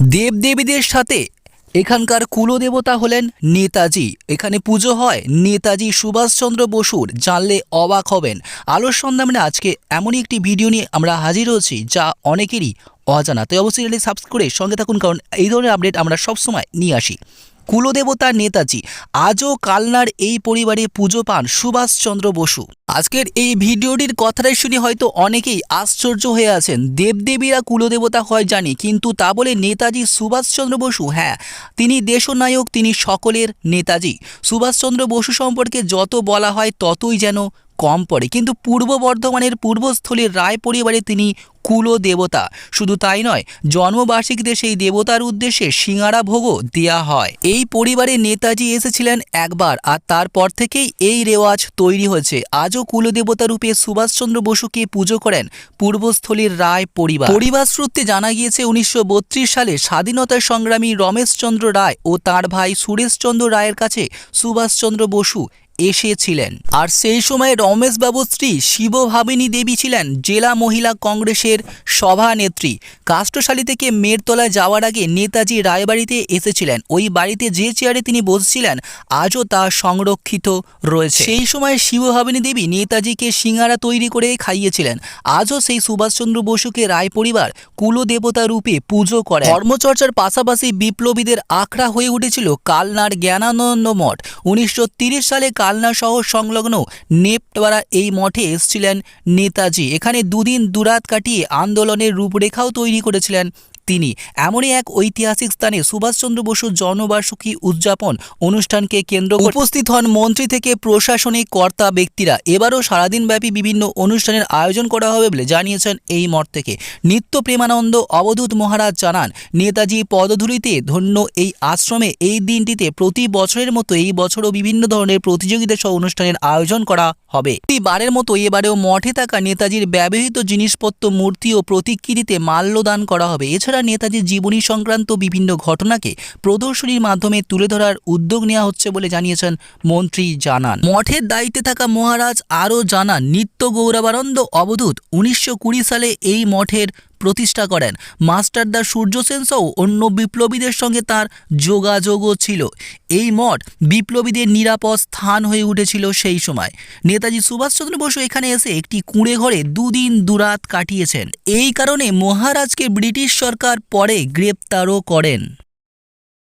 দেবদেবীদের সাথে। এখানকার কুলদেবতা হলেন নেতাজি। এখানে পুজো হয় নেতাজি সুভাষচন্দ্র বসুর। জানলে অবাক হবেন। আলোর সন্ধানে আজকে এমনই একটি ভিডিও নিয়ে আমরা হাজির হয়েছি, যা অনেকেরই অজানা তাই অবশ্যই সাবস্ক্রাইব করে সঙ্গে থাকুন, কারণ এই ধরনের আপডেট আমরা সবসময় নিয়ে আসি। কুলদেবতা নেতাজি। আজও কালনার এই পরিবারে পুজো পান সুভাষচন্দ্র বসু। আজকের এই ভিডিওটির কথাটাই শুনে হয়তো অনেকেই আশ্চর্য হয়ে আছেন, দেবদেবীরা কুলদেবতা হয় জানি, কিন্তু তা বলে নেতাজি সুভাষচন্দ্র বসু হ্যাঁ তিনি দেশনায়ক, তিনি সকলের নেতাজি। সুভাষচন্দ্র বসু সম্পর্কে যত বলা হয় ততই যেন কম পড়ে। কিন্তু পূর্ব বর্ধমানের পূর্বস্থলীর রায় পরিবারে তিনি কুল দেবতা। শুধু তাই নয়, জন্মবার্ষিকীতে সেই দেবতার উদ্দেশ্যে সিঙাড়া ভোগও দেয়া হয়। এই পরিবারে নেতাজি এসেছিলেন একবার আর তারপর থেকেই এই রেওয়াজ তৈরি হয়েছে। আজও কুলদেবতা রূপে সুভাষচন্দ্র বসুকে পুজো করেন পূর্বস্থলীর রায় পরিবার। পরিবার সূত্রে জানা গিয়েছে উনিশশো বত্রিশ সালে স্বাধীনতা সংগ্রামী রমেশচন্দ্র রায় ও তার ভাই সুরেশচন্দ্র রায়ের কাছে সুভাষচন্দ্র বসু এসেছিলেন। আর সেই সময় রমেশবাবু স্ত্রী শিবভাবিনী দেবী ছিলেন জেলা মহিলা কংগ্রেসের সভানেত্রী। কাষ্টশালী থেকে মেরতলায় যাওয়ার আগে নেতাজি রায়বাড়িতে এসেছিলেন। ওই বাড়িতে যে চেয়ারে তিনি বসছিলেন আজও তা সংরক্ষিত রয়েছে। সেই সময় শিবভাবিনী দেবী নেতাজিকে সিঙ্গারা তৈরি করে খাইয়েছিলেন। আজও সেই সুভাষচন্দ্র বসুকে রায় পরিবার কুলদেবতা রূপে পুজো করে ধর্মচর্চার পাশাপাশি বিপ্লবীদের আখড়া হয়ে উঠেছিল কালনার জ্ঞানানন্দ মঠ। উনিশশো সালে কালনা শহর সংলগ্ন নেপটওয়ারা এই মঠে এসেছিলেন নেতাজি। এখানে দুদিন দুরাত কাটিয়ে আন্দোলনের রূপরেখাও তৈরি করেছিলেন তিনি। এমনই এক ঐতিহাসিক স্থানে সুভাষচন্দ্র বসুর জন্মবার্ষিকী উদযাপন অনুষ্ঠানকে কেন্দ্র উপস্থিত হন মন্ত্রী থেকে প্রশাসনিক কর্তা ব্যক্তিরা। এবারও সারাদিনব্যাপী বিভিন্ন অনুষ্ঠানের আয়োজন করা হবে বলে জানিয়েছেন এই মঠ থেকে। নিত্য প্রেমানন্দ অবধূত মহারাজ জানান, নেতাজি পদধূলিতে ধন্য এই আশ্রমে এই দিনটিতে প্রতি বছরের মতো এই বছরও বিভিন্ন ধরনের প্রতিযোগিতা সহ অনুষ্ঠানের আয়োজন করা হবে। বারের মতো এবারেও মঠে থাকা নেতাজির ব্যবহৃত জিনিসপত্র, মূর্তি ও প্রতিকৃতিতে মাল্যদান করা হবে। এছাড়া নেতাজির জীবনী সংক্রান্ত বিভিন্ন ঘটনাকে প্রদর্শনীর মাধ্যমে তুলে ধরার উদ্যোগ নেওয়া হচ্ছে বলে জানিয়েছেন মন্ত্রী জানান। মঠের দায়িত্বে থাকা মহারাজ আরও জানান, নিত্য গৌরবানন্দ অবধূত উনিশশো কুড়ি সালে এই মঠের প্রতিষ্ঠা করেন। মাস্টারদা সূর্য সেনসহ অন্য বিপ্লবীদের সঙ্গে তার যোগাযোগও ছিল। এই মঠ বিপ্লবীদের নিরাপদ স্থান হয়ে উঠেছিল সেই সময়। নেতাজি সুভাষচন্দ্র বসু এখানে এসে একটি কুঁড়ে ঘরে দুদিন দুরাত কাটিয়েছেন। এই কারণে মহারাজকে ব্রিটিশ সরকার পরে গ্রেপ্তারও করেন।